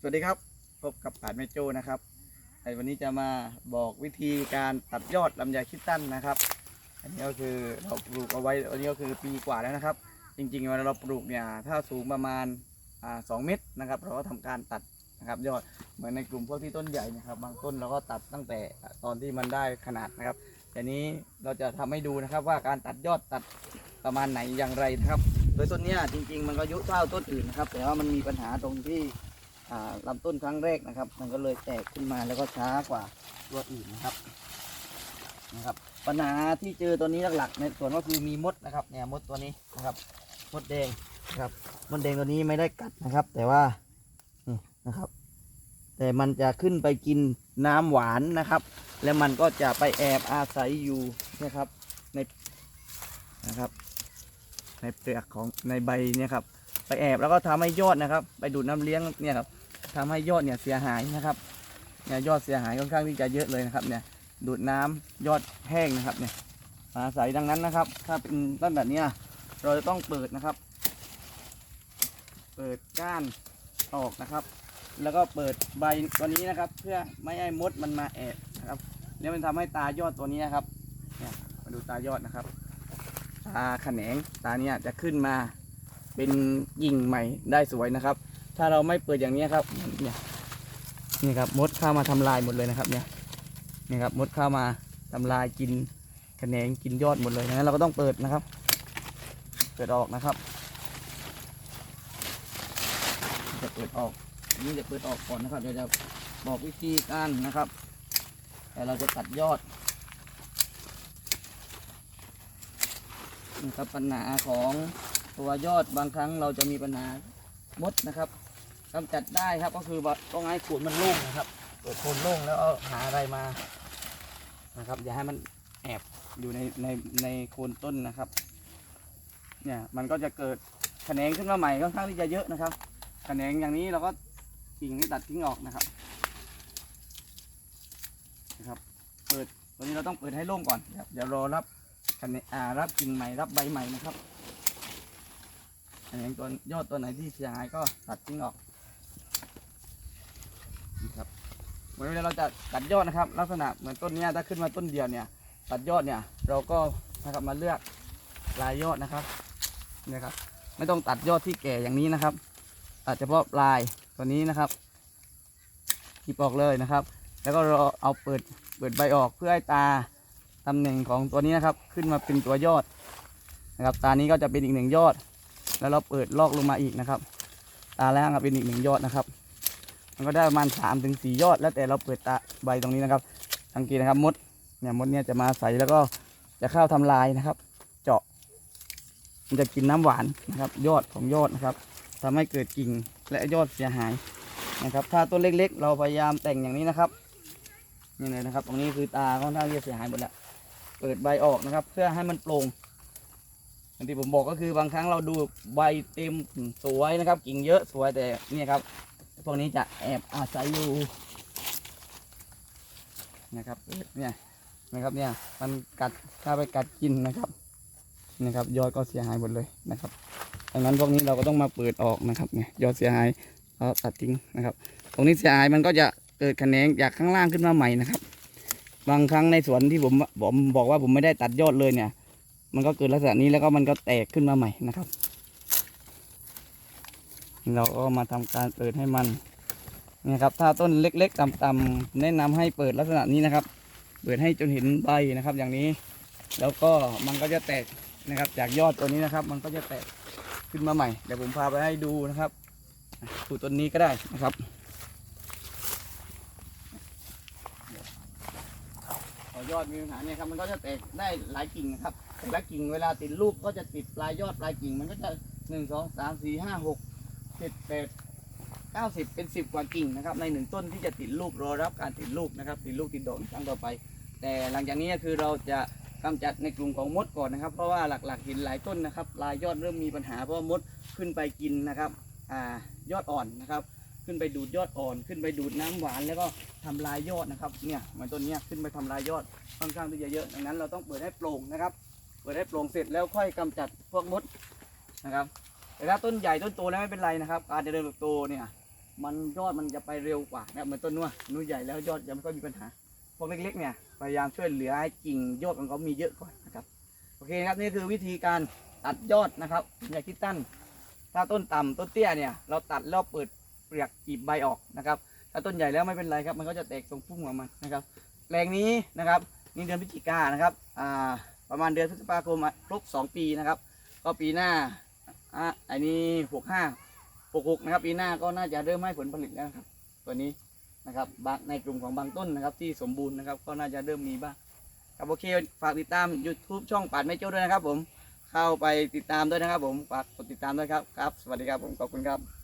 สวัสดีครับ พบกับป่านแม่โจ้นะครับในวันนี้จะมาบอกวิธีการตัดยอดลำไยคิดตั้นนะครับ อันนี้ก็คือเราปลูกเอาไว้อันนี้ก็คือปีกว่าแล้วนะครับ จริงๆเวลาเราปลูกเนี่ยถ้าสูงประมาณสองเมตรนะครับ เราก็ทำการตัดนะครับยอดเหมือนในกลุ่มพวกที่ต้นใหญ่นะครับบางต้นเราก็ตัดตั้งแต่ตอนที่มันได้ขนาดนะครับแต่นี้เราจะทำให้ดูนะครับว่าการตัดยอดตัดประมาณไหนอย่างไรนะครับ โดยต้นเนี้ยจริง ๆ มันก็ยุเท่าต้นอื่นนะครับแต่ว่ามันมีปัญหาตรงที่ ลำต้นครั้งแรกนะครับ มันก็เลยแตกขึ้นมาแล้วก็ช้ากว่าตัวอื่นนะครับนะครับ ปัญหาที่เจอตัวนี้หลักๆในส่วนก็คือมีมดนะครับเนี่ยมดตัวนี้นะครับ มดแดงนะครับมดแดงตัวนี้ไม่ได้กัดนะครับ แต่ว่านี่นะครับ แต่มันจะขึ้นไปกินน้ำหวานนะครับ แล้วมันก็จะไปแอบอาศัยอยู่นะครับในนะครับ ในเปลือกของในใบเนี่ยครับไปแอบแล้วก็ทำให้ยอดนะครับ ไปดูดน้ำเลี้ยงเนี่ยครับ ทำให้ยอดเนี่ยเสียหายนะครับเนี่ยยอดเสียหายค่อนข้างที่จะเยอะเลยนะครับเนี่ยดูดน้ำยอดแห้งนะครับเนี่ยอาศัยดังนั้นนะครับ ถ้าเป็นต้นแบบนี้เราจะต้องเปิดนะครับ เปิดก้านออกนะครับ แล้วก็เปิดใบตัวนี้นะครับ เพื่อไม่ให้มดมันมาแอบนะครับเนี่ยมันทำให้ตายอดตัวนี้นะครับเนี่ยมาดูตายอดนะครับตาแขนงตาเนี่ยจะขึ้นมาเป็นกิ่งใหม่ได้สวยนะครับ ถ้าเราไม่เปิดอย่างนี้ครับเนี่ยนี่ครับมดเข้ามาทำลายหมดเลยนะครับ เนี่ยนี่ครับมดเข้ามาทำลายกินแขนงกินยอดหมดเลยงั้นเราก็ต้องเปิดนะครับ เปิดออกนะครับ จะเปิดออกนี่จะเปิดออกก่อนนะครับเดี๋ยวจะบอกวิธีการนะครับแต่เราจะตัดยอดนี่ครับปัญหาของตัวยอดบางครั้งเราจะมีปัญหามดนะครับ กำจัดได้ครับก็คือว่าต้องให้ขูดมันโล่งนะครับเปิดโคนโล่งแล้วเอาหาอะไรมานะครับอย่าให้มันแอบอยู่ในในในโคนต้นนะครับ เนี่ยมันก็จะเกิดแขนงขึ้นมาใหม่ค่อนข้างที่จะเยอะนะครับแขนงอย่างนี้เราก็กิ่งที่ตัดทิ้งออกนะครับนะครับ เปิดตัวนี้เราต้องเปิดให้โล่งก่อนครับเดี๋ยวรอรับแขนงอ่ารับกิ่งใหม่รับใบใหม่นะครับแขนงตัวยอดตัวไหนที่เสียหายก็ตัดทิ้งออกนะครับ เวลาเราจะตัดยอดนะครับ ลักษณะเหมือนต้นนี้ถ้าขึ้นมาต้นเดียวเนี่ย ตัดยอดเนี่ย เราก็นะครับมาเลือกลายยอดนะครับนี่ครับ ไม่ต้องตัดยอดที่แก่อย่างนี้นะครับตัดเฉพาะลายตัวนี้นะครับหยิบออกเลยนะครับ แล้วก็เราเอาเปิดเปิดใบออกเพื่อให้ตาตำแหน่งของตัวนี้นะครับ ขึ้นมาเป็นตัวยอดนะครับ ตานี้ก็จะเป็นอีกหนึ่งยอด แล้วเราเปิดลอกลงมาอีกนะครับ ตาล่างก็เป็นอีกหนึ่งยอดนะครับ มันก็ได้ประมาณสามถึงสี่ยอด แล้วแต่เราเปิดตาใบตรงนี้นะครับสังเกตนะครับมดเนี่ยมดเนี่ยจะมาใส่แล้วก็จะเข้าทำลายนะครับ เจาะ มันจะกินน้ำหวานนะครับ ยอดของยอดนะครับทำให้เกิดกิ่งและยอดเสียหายนะครับ ถ้าต้นเล็ก ๆ เราพยายามแต่งอย่างนี้นะครับนี่เลยนะครับ ตรงนี้คือตาค่อนข้างจะเสียหายหมดแล้วเปิดใบออกนะครับ เพื่อให้มันโปร่งอย่างที่ผมบอกก็คือบางครั้งเราดูใบเต็มสวยนะครับ กิ่งเยอะสวยแต่เนี่ยครับ พวกนี้จะแอบอาศัยอยู่นะครับเนี่ยนะครับเนี่ยมันกัดถ้าไปกัดกินนะครับนะครับยอดก็เสียหายหมดเลยนะครับดังนั้นพวกนี้เราก็ต้องมาเปิดออกนะครับเนี่ยยอดเสียหายเราตัดทิ้งนะครับ ตรงนี้เสียหายมันก็จะเกิดแขนงจากข้างล่างขึ้นมาใหม่นะครับ บางครั้งในสวนที่ผมผมบอกว่าผมไม่ได้ตัดยอดเลยเนี่ย มันก็เกิดลักษณะนี้แล้วก็มันก็แตกขึ้นมาใหม่นะครับ เราก็มาทำการเปิดให้มันนะครับถ้าต้นเล็กๆต่ำๆแนะนำให้เปิดลักษณะนี้นะครับ เปิดให้จนเห็นใบนะครับ อย่างนี้ แล้วก็มันก็จะแตกนะครับ จากยอดตัวนี้นะครับ มันก็จะแตกขึ้นมาใหม่เดี๋ยวผมพาไปให้ดูนะครับดูต้นนี้ก็ได้นะครับพอยอดมีปัญหาเนี่ยครับมันก็จะแตกได้หลายกิ่งนะครับแต่ละกิ่งเวลาติดลูกก็จะติดปลายยอดปลายกิ่ง มันก็จะหนึ่งสองสามสี่ห้าหก เจ็ดแปดเก้าสิบเป็นสิบกว่ากิ่งนะครับในหนึ่งต้นที่จะติดลูกรอรับการติดลูกนะครับติดลูกติดดอกครั้งต่อไป แต่หลังจากนี้ก็คือเราจะกำจัดในกลุ่มของมดก่อนนะครับ เพราะว่าหลักๆเห็นหลายต้นนะครับลายยอดเริ่มมีปัญหาเพราะว่ามดขึ้นไปกินนะครับอ่ายอดอ่อนนะครับ ขึ้นไปดูดยอดอ่อน ขึ้นไปดูดน้ำหวานแล้วก็ทำลายยอดนะครับเนี่ยเหมือนต้นเนี้ยขึ้นไปทำลายยอดค่อนข้างที่จะเยอะดังนั้นเราต้องเปิดให้โปร่งนะครับ เปิดให้โปร่งเสร็จแล้วค่อยกำจัดพวกมดนะครับ แต่ถ้าต้นใหญ่ต้นโตแล้วไม่เป็นไรนะครับ การเจริญเติบโตเนี่ย มันยอดมันจะไปเร็วกว่านะครับเหมือนต้นนัวนุ่นใหญ่แล้วยอดยังไม่ค่อยมีปัญหาพวกเล็กๆเนี่ยพยายามช่วยเหลือให้กิ่งยอดของเขามีเยอะก่อนนะครับโอเคครับนี่คือวิธีการตัดยอดนะครับอย่าคิดตั้น ถ้าต้นต่ำต้นเตี้ยเนี่ยเราตัดแล้วเปิดเปลือกกีบใบออกนะครับถ้าต้นใหญ่แล้วไม่เป็นไรครับ มันก็จะแตกตรงพุ่มของมันนะครับแปลงนี้นะครับนี่เดือนพฤศจิกายนนะครับประมาณเดือนพฤษภาคมครบ2 ปีนะครับ ก็ปีหน้า อะอันนี้หกห้าหกหกนะครับปีหน้าก็น่าจะเริ่มให้ผลผลิตแล้วครับตัวนี้นะครับบในกลุ่มของบางต้นนะครับ ที่สมบูรณ์นะครับก็น่าจะเริ่มมีบ้างครับโอเคฝากติดตาม YouTube ช่องปาดไม่โจ้ด้วยนะครับผมเข้าไปติดตามด้วยนะครับผมฝากกดติดตามด้วยครับครับ สวัสดีครับผมขอบคุณครับ